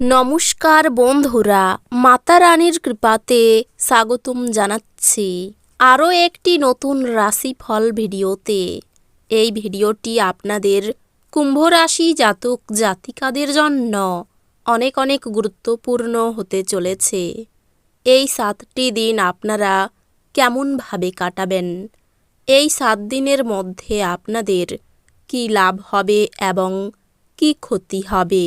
নমস্কার বন্ধুরা, মাতা রানীর কৃপাতে স্বাগতম জানাচ্ছি আরও একটি নতুন রাশিফল ভিডিওতে। এই ভিডিওটি আপনাদের কুম্ভ রাশি জাতক জাতিকাদের জন্য অনেক অনেক গুরুত্বপূর্ণ হতে চলেছে। এই সাতটি দিন আপনারা কেমনভাবে কাটাবেন? এই সাত দিনের মধ্যে আপনাদের কী লাভ হবে এবং কী ক্ষতি হবে?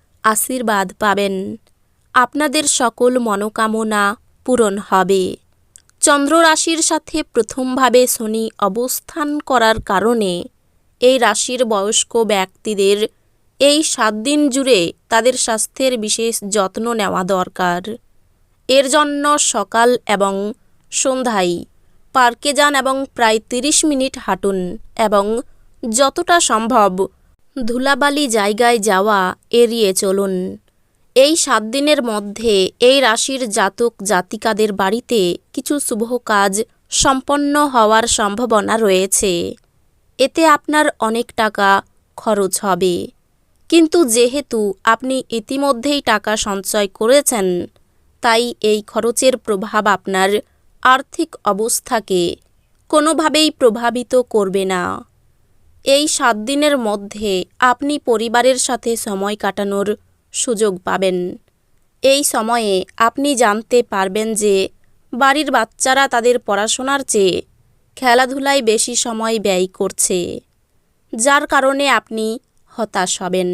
আশীর্বাদ পাবেন। আপনাদের সকল মনোকামনা পূরণ হবে। চন্দ্র রাশির সাথে প্রথমভাবে শনি অবস্থান করার কারণে এই রাশির বয়স্ক ব্যক্তিদের এই সাত দিন জুড়ে তাদের স্বাস্থ্যের বিশেষ যত্ন নেওয়া দরকার। এর জন্য সকাল এবং সন্ধ্যায় পার্কে যান এবং প্রায় তিরিশ মিনিট হাঁটুন এবং যতটা সম্ভব ধুলাবালি জায়গায় যাওয়া এড়িয়ে চলুন। এই সাত দিনের মধ্যে এই রাশির জাতক জাতিকাদের বাড়িতে কিছু শুভ কাজ সম্পন্ন হওয়ার সম্ভাবনা রয়েছে। এতে আপনার অনেক টাকা খরচ হবে। কিন্তু যেহেতু আপনি ইতিমধ্যেই টাকা সঞ্চয় করেছেন, তাই এই খরচের প্রভাব আপনার আর্থিক অবস্থাকে কোনোভাবেই প্রভাবিত করবে না। এই সাত দিনের মধ্যে আপনি পরিবারের সাথে সময় কাটানোর সুযোগ পাবেন। এই সময়ে আপনি জানতে পারবেন যে বাড়ির বাচ্চারা তাদের পড়াশোনার চেয়ে খেলাধুলায় বেশি সময় ব্যয় করছে, যার কারণে আপনি হতাশ হবেন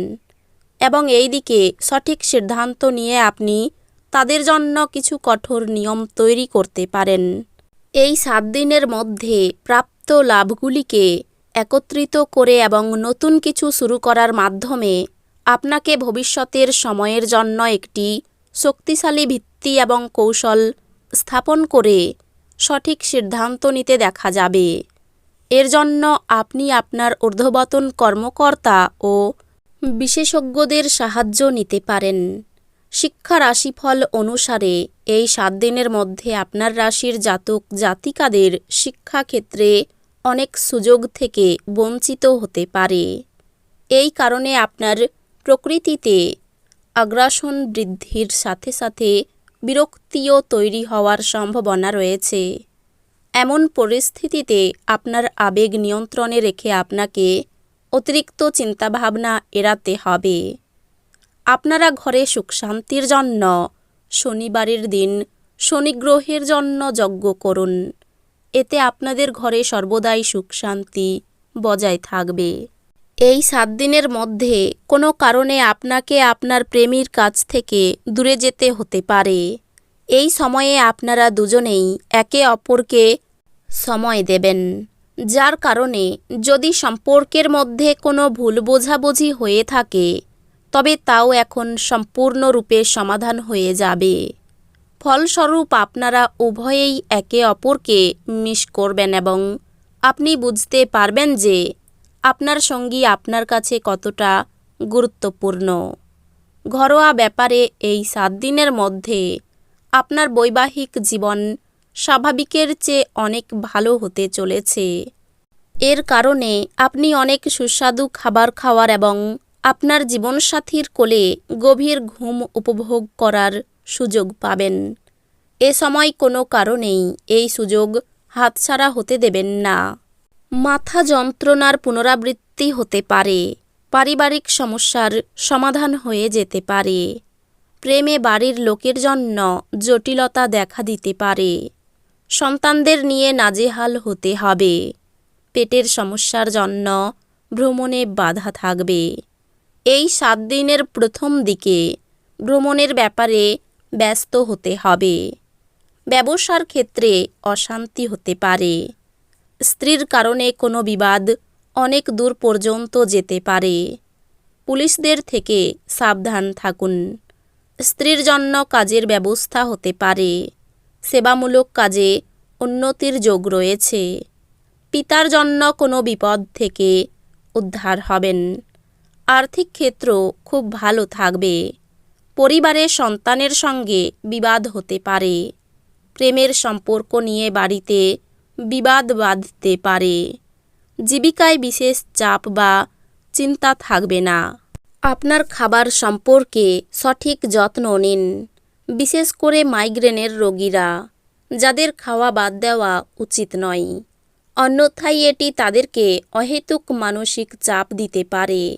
এবং এই দিকে সঠিক সিদ্ধান্ত নিয়ে আপনি তাদের জন্য কিছু কঠোর নিয়ম তৈরি করতে পারেন। এই সাত দিনের মধ্যে প্রাপ্ত লাভগুলিকে একত্রিত করে এবং নতুন কিছু শুরু করার মাধ্যমে আপনাকে ভবিষ্যতের সময়ের জন্য একটি শক্তিশালী ভিত্তি এবং কৌশল স্থাপন করে সঠিক সিদ্ধান্ত নিতে দেখা যাবে। এর জন্য আপনি আপনার ঊর্ধ্ববতন কর্মকর্তা ও বিশেষজ্ঞদের সাহায্য নিতে পারেন। শিক্ষা রাশিফল অনুসারে এই সাত দিনের মধ্যে আপনার রাশির জাতক জাতিকাদের শিক্ষাক্ষেত্রে অনেক সুযোগ থেকে বঞ্চিত হতে পারে। এই কারণে আপনার প্রকৃতিতে আগ্রাসন বৃদ্ধির সাথে সাথে বিরক্তিও তৈরি হওয়ার সম্ভাবনা রয়েছে। এমন পরিস্থিতিতে আপনার আবেগ নিয়ন্ত্রণে রেখে আপনাকে অতিরিক্ত চিন্তাভাবনা এড়াতে হবে। আপনারা ঘরে সুখ শান্তির জন্য শনিবারের দিন শনিগ্রহের জন্য যজ্ঞ করুন। এতে আপনাদের ঘরে সর্বদাই সুখ শান্তি বজায় থাকবে। এই সাত দিনের মধ্যে কোনো কারণে আপনাকে আপনার প্রেমীর কাছ থেকে দূরে যেতে হতে পারে। এই সময়ে আপনারা দুজনেই একে অপরকে সময় দেবেন, যার কারণে যদি সম্পর্কের মধ্যে কোনো ভুল বোঝাবুঝি হয়ে থাকে, তবে তাও এখন সম্পূর্ণরূপে সমাধান হয়ে যাবে। ফলস্বরূপ আপনারা উভয়েই একে অপরকে মিস করবেন এবং আপনি বুঝতে পারবেন যে আপনার সঙ্গী আপনার কাছে কতটা গুরুত্বপূর্ণ। ঘরোয়া ব্যাপারে এই সাত দিনের মধ্যে আপনার বৈবাহিক জীবন স্বাভাবিকের চেয়ে অনেক ভালো হতে চলেছে। এর কারণে আপনি অনেক সুস্বাদু খাবার খাওয়ার এবং আপনার জীবনসাথীর কোলে গভীর ঘুম উপভোগ করার সুযোগ পাবেন। এ সময় কোনো কারণেই এই সুযোগ হাতছাড়া হতে দেবেন না। মাথা যন্ত্রণার পুনরাবৃত্তি হতে পারে। পারিবারিক সমস্যার সমাধান হয়ে যেতে পারে। প্রেমে বাড়ির লোকের জন্য জটিলতা দেখা দিতে পারে। সন্তানদের নিয়ে নাজেহাল হতে হবে। পেটের সমস্যার জন্য ভ্রমণে বাধা থাকবে। এই সাত দিনের প্রথম দিকে ভ্রমণের ব্যাপারে ব্যস্ত হতে হবে। ব্যবসার ক্ষেত্রে অশান্তি হতে পারে। স্ত্রীর কারণে কোনো বিবাদ অনেক দূর পর্যন্ত যেতে পারে। পুলিশদের থেকে সাবধান থাকুন। স্ত্রীর জন্য কাজের ব্যবস্থা হতে পারে। সেবামূলক কাজে উন্নতির যোগ রয়েছে। পিতার জন্য কোনো বিপদ থেকে উদ্ধার হবেন। আর্থিক ক্ষেত্র খুব ভালো থাকবে। পরিবারে সন্তানের সঙ্গে বিবাদ হতে পারে। প্রেমের সম্পর্ক নিয়ে বাড়িতে বিবাদ বাঁধতে পারে। জীবিকায় বিশেষ চাপ বা চিন্তা থাকবে না। আপনার খাবার সম্পর্কে সঠিক যত্ন নিন, বিশেষ করে মাইগ্রেনের রোগীরা, যাদের খাওয়া বাদ দেওয়া উচিত নয়। অন্যথায় এটি তাদেরকে অহেতুক মানসিক চাপ দিতে পারে।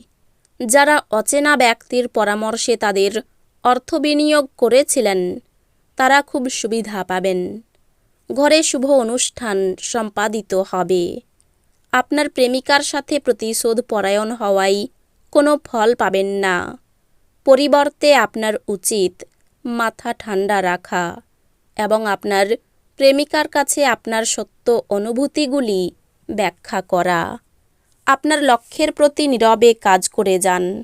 যারা অচেনা ব্যক্তির পরামর্শে তাদের অর্থ বিনিয়োগ করেছিলেন। তারা খুব সুবিধা পাবেন। ঘরে শুভ অনুষ্ঠান সম্পাদিত হবে। আপনার প্রেমিকার সাথে প্রতিশোধ পরায়ণ হওয়াই কোনো ফল পাবেন না। পরিবর্তে আপনার উচিত মাথা ঠান্ডা রাখা এবং আপনার প্রেমিকার কাছে আপনার সত্য অনুভূতিগুলি ব্যাখ্যা করা। আপনার লক্ষ্যের প্রতি নীরবে কাজ করে যান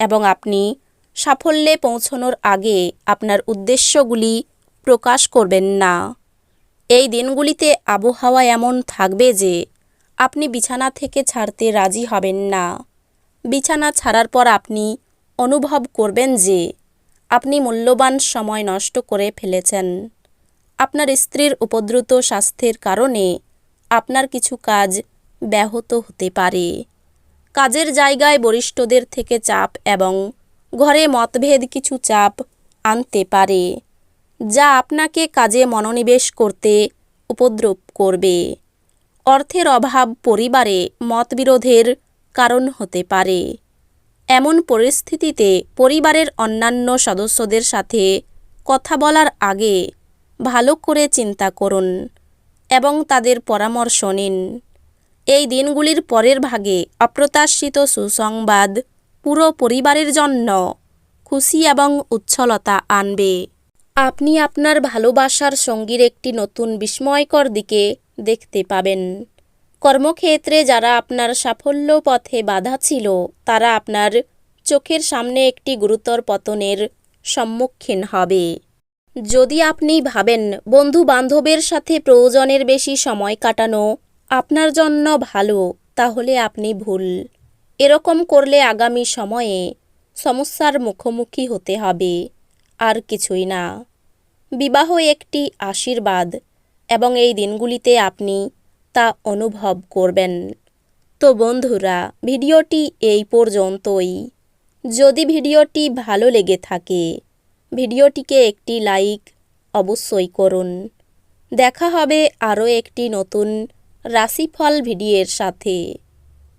এবং আপনি সাফল্যে পৌঁছনোর আগে আপনার উদ্দেশ্যগুলি প্রকাশ করবেন না। এই দিনগুলিতে আবহাওয়া এমন থাকবে যে আপনি বিছানা থেকে ছাড়তে রাজি হবেন না। বিছানা ছাড়ার পর আপনি অনুভব করবেন যে আপনি মূল্যবান সময় নষ্ট করে ফেলেছেন। আপনার স্ত্রীর উপদ্রুত স্বাস্থ্যের কারণে আপনার কিছু কাজ ব্যাহত হতে পারে। কাজের জায়গায় বরিষ্ঠদের থেকে চাপ এবং ঘরে মতভেদ কিছু চাপ আনতে পারে, যা আপনাকে কাজে মনোনিবেশ করতে উপদ্রব করবে। অর্থের অভাব পরিবারে মতবিরোধের কারণ হতে পারে। এমন পরিস্থিতিতে পরিবারের অন্যান্য সদস্যদের সাথে কথা বলার আগে ভালো করে চিন্তা করুন এবং তাদের পরামর্শ নিন। এই দিনগুলির পরের ভাগে অপ্রত্যাশিত সুসংবাদ পুরো পরিবারের জন্য। খুশি এবং উচ্ছলতা আনবে। আপনি আপনার ভালোবাসার সঙ্গীর একটি নতুন বিস্ময়কর দিকে দেখতে পাবেন। কর্মক্ষেত্রে যারা আপনার সাফল্য পথে বাধা ছিল, তারা আপনার চোখের সামনে একটি গুরুতর পতনের সম্মুখীন হবে। যদি আপনি ভাবেন বন্ধু বান্ধবের সাথে প্রয়োজনের বেশি সময় কাটানো আপনার জন্য ভালো, তাহলে আপনি ভুল। এরকম করলে আগামী সময়ে সমস্যার মুখোমুখি হতে হবে। আর কিছুই না। বিবাহ একটি আশীর্বাদ এবং এই দিনগুলিতে আপনি তা অনুভব করবেন। তো বন্ধুরা, ভিডিওটি এই পর্যন্তই। যদি ভিডিওটি ভালো লেগে থাকে, ভিডিওটিকে একটি লাইক অবশ্যই করুন। দেখা হবে আরও একটি নতুন রাশিফল ভিডিওর সাথে।